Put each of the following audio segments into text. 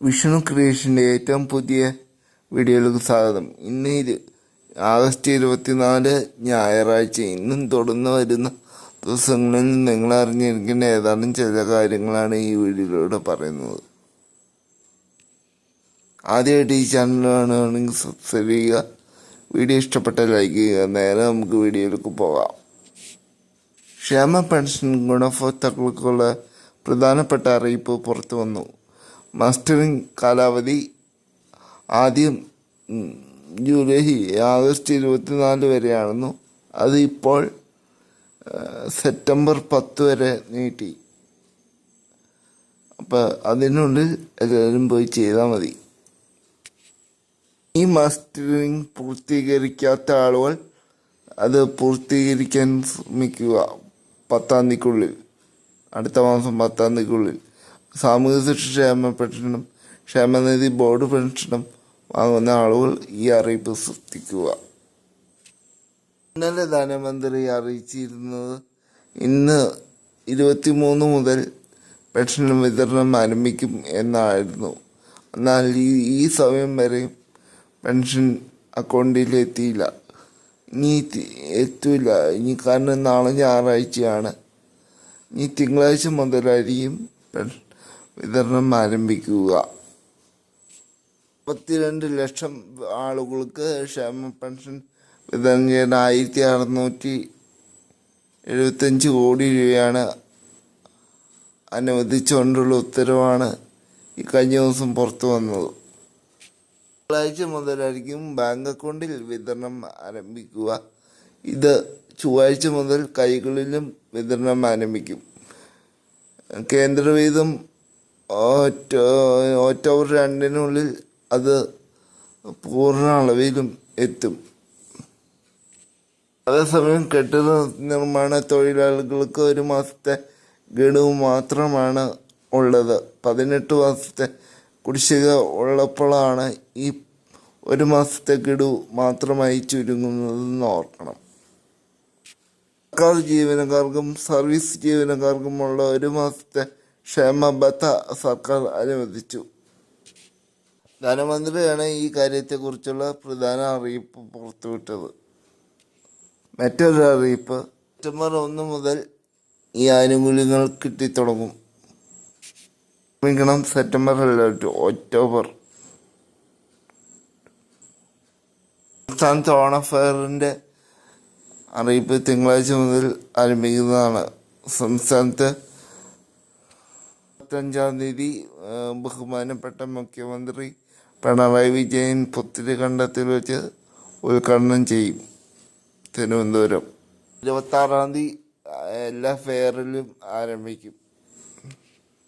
വിഷ്ണു ക്രിയേഷന്റെ ഏറ്റവും പുതിയ വീഡിയോയിലേക്ക് സ്വാഗതം. ഇന്ന് ഇത് ആഗസ്റ്റ് ഇരുപത്തിനാല് ഞായറാഴ്ച. ഇന്നും തുടർന്ന് വരുന്ന ദിവസങ്ങളിൽ നിങ്ങൾ അറിഞ്ഞിരിക്കേണ്ട ഏതാനും ചില കാര്യങ്ങളാണ് ഈ വീഡിയോയിലൂടെ പറയുന്നത്. ആദ്യമായിട്ട് ഈ ചാനൽ കാണുകയാണെങ്കിൽ സബ്സ്ക്രൈബ് ചെയ്യുക. വീഡിയോ ഇഷ്ടപ്പെട്ട ലൈക്ക് ചെയ്യുക. നേരെ നമുക്ക് വീഡിയോയിലേക്ക് പോകാം. ക്ഷേമ പെൻഷൻ ഗുണഭോക്താക്കൾക്കുള്ള പ്രധാനപ്പെട്ട അറിയിപ്പ് പുറത്തു വന്നു. മസ്റ്ററിംഗ് കാലാവധി ആദ്യം ജൂലൈ ആഗസ്റ്റ് ഇരുപത്തിനാല് വരെയായിരുന്നു അത് ഇപ്പോൾ സെപ്റ്റംബർ പത്ത് വരെ നീട്ടി. അപ്പോൾ അതിനുള്ളിൽ എല്ലാവരും പോയി ചെയ്താൽ മതി. ഈ മാസ്റ്ററിംഗ് പൂർത്തീകരിക്കാത്ത ആളുകൾ അത് പൂർത്തീകരിക്കാൻ ശ്രമിക്കുക പത്താം തീയതിക്കുള്ളിൽ. അടുത്ത മാസം പത്താം തീയതിക്കുള്ളിൽ. സാമൂഹ്യ സുരക്ഷ ക്ഷേമ പെൻഷനും ക്ഷേമനിധി ബോർഡ് പെൻഷനും വാങ്ങുന്ന ആളുകൾ ഈ അറിയിപ്പ് ശ്രദ്ധിക്കുക ഇന്നലെ ധനമന്ത്രി അറിയിച്ചിരുന്നത് ഇന്ന് ഇരുപത്തിമൂന്ന് മുതൽ പെൻഷൻ വിതരണം ആരംഭിക്കും എന്നായിരുന്നു. എന്നാൽ ഈ ഈ സമയം വരെ പെൻഷൻ അക്കൗണ്ടിൽ എത്തിയില്ല ഇനി എത്തില്ല. എത്തൂല ഇനി കാരണം നാളെ ഞായറാഴ്ചയാണ്. ഇനി തിങ്കളാഴ്ച മുതലായിരിക്കും പെൻഷൻ വിതരണം ആരംഭിക്കുക. മുപ്പത്തിരണ്ട് ലക്ഷം ആളുകൾക്ക് ക്ഷേമ പെൻഷൻ വിതരണം ചെയ്യാൻ ആയിരത്തി അറുന്നൂറ്റി എഴുപത്തഞ്ച് കോടി രൂപയാണ് അനുവദിച്ചുകൊണ്ടുള്ള ഉത്തരവാണ് ഈ കഴിഞ്ഞ ദിവസം പുറത്തു വന്നത്. തിങ്കളാഴ്ച മുതലായിരിക്കും ബാങ്ക് അക്കൗണ്ടിൽ വിതരണം ആരംഭിക്കുക. ഇത് ചൊവ്വാഴ്ച മുതൽ കൈകളിലും വിതരണം ആരംഭിക്കും. കേന്ദ്രവീതം ഒക്ടോ- ഓവർ രണ്ടിനുള്ളിൽ അത് പൂർണ അളവിലും എത്തും. അതേസമയം കെട്ടിട നിർമ്മാണ തൊഴിലാളികൾക്ക് ഒരു മാസത്തെ ഗഡു മാത്രമാണ് ഉള്ളത്. പതിനെട്ട് മാസത്തെ കുടിശ്ശിക ഉള്ളപ്പോഴാണ് ഈ ഒരു മാസത്തെ ഗഡു മാത്രമായി ചുരുങ്ങുന്നതെന്ന് ഓർക്കണം. സർക്കാർ ജീവനക്കാർക്കും സർവീസ് ജീവനക്കാർക്കുമുള്ള ഒരു മാസത്തെ ക്ഷേമബത്ത സർക്കാർ അനുവദിച്ചു. ധനമന്ത്രിയാണ് ഈ കാര്യത്തെക്കുറിച്ചുള്ള പ്രധാന അറിയിപ്പ് പുറത്തുവിട്ടത്. മറ്റൊരു അറിയിപ്പ് സെപ്റ്റംബർ ഒന്ന് മുതൽ ഈ ആനുകൂല്യങ്ങൾ കിട്ടിത്തുടങ്ങും. ക്ഷമിക്കണം സെപ്റ്റംബർ അല്ല ഒക്ടോബർ. സംസ്ഥാനത്ത് ഓണഫെയറിന്റെ അറിയിപ്പ് തിങ്കളാഴ്ച മുതൽ ആരംഭിക്കുന്നതാണ്. സംസ്ഥാനത്ത് ഇരുപത്തഞ്ചാം തീയതി ബഹുമാനപ്പെട്ട മുഖ്യമന്ത്രി പിണറായി വിജയൻ പുത്തിരി കണ്ടത്തിൽ വെച്ച് ഉദ്ഘാടനം ചെയ്യും തിരുവനന്തപുരം. ഇരുപത്താറാം തീയതി എല്ലാ ഫെയറിലും ആരംഭിക്കും.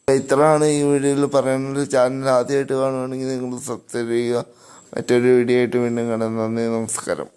ഇത്രയാണ് ഈ വീഡിയോയിൽ പറയുന്നത്. ചാനൽ ആദ്യമായിട്ട് കാണുകയാണെങ്കിൽ നിങ്ങൾ സബ്സ്ക്രൈബ് ചെയ്യുക. മറ്റൊരു വീഡിയോ ആയിട്ട് വീണ്ടും കാണാം. നന്ദി നമസ്കാരം.